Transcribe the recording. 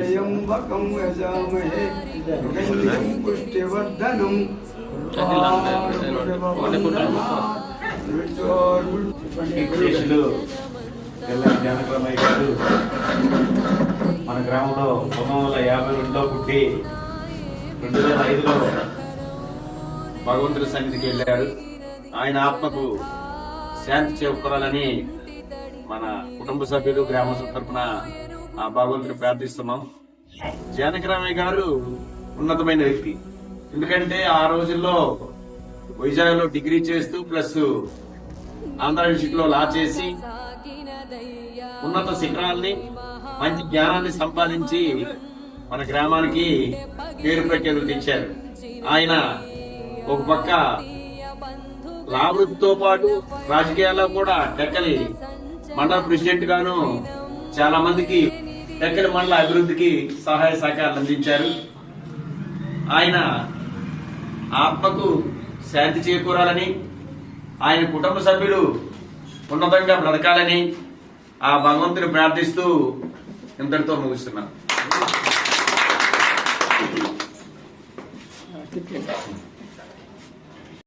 त्र्यम्बकं यजामहे सुगन्धिं पुष्टिवर्धनं శేషులు తెల్ల జ్ఞానక్రమయ్య గారు మన గ్రామంలో పంతొమ్మిది వందల యాభై రెండులో పుట్టి రెండు వేల ఐదులో భగవంతుడి సన్నిధికి వెళ్ళారు ఆయన ఆత్మకు శాంతి చేకూరాలని మన కుటుంబ సభ్యులు గ్రామస్తుల తరఫున ఆ భగవంతుని ప్రార్థిస్తున్నాం. జానకరామయ్య గారు ఉన్నతమైన వ్యక్తి. ఎందుకంటే ఆ రోజుల్లో వైజాగ్లో డిగ్రీ చేస్తూ ప్లస్ ఆంధ్ర యూనివర్సిటీలో లా చేసి ఉన్నత శిఖరాల్ని మంచి జ్ఞానాన్ని సంపాదించి మన గ్రామానికి పేరు ప్రఖ్యాతులు తెచ్చారు. ఆయన ఒక పక్క లా వృత్తితో పాటు రాజకీయాల్లో కూడా డెక్కలి మండల ప్రెసిడెంట్ గాను చాలా మందికి దగ్గర మండల అభివృద్ధికి సహాయ సహకారాలు అందించారు ఆయన ఆత్మకు శాంతి చేకూరాలని ఆయన కుటుంబ సభ్యులు ఉన్నతంగా బ్రతకాలని ఆ భగవంతుని ప్రార్థిస్తూ ఇంతటితో ముగిస్తున్నాను Thank you.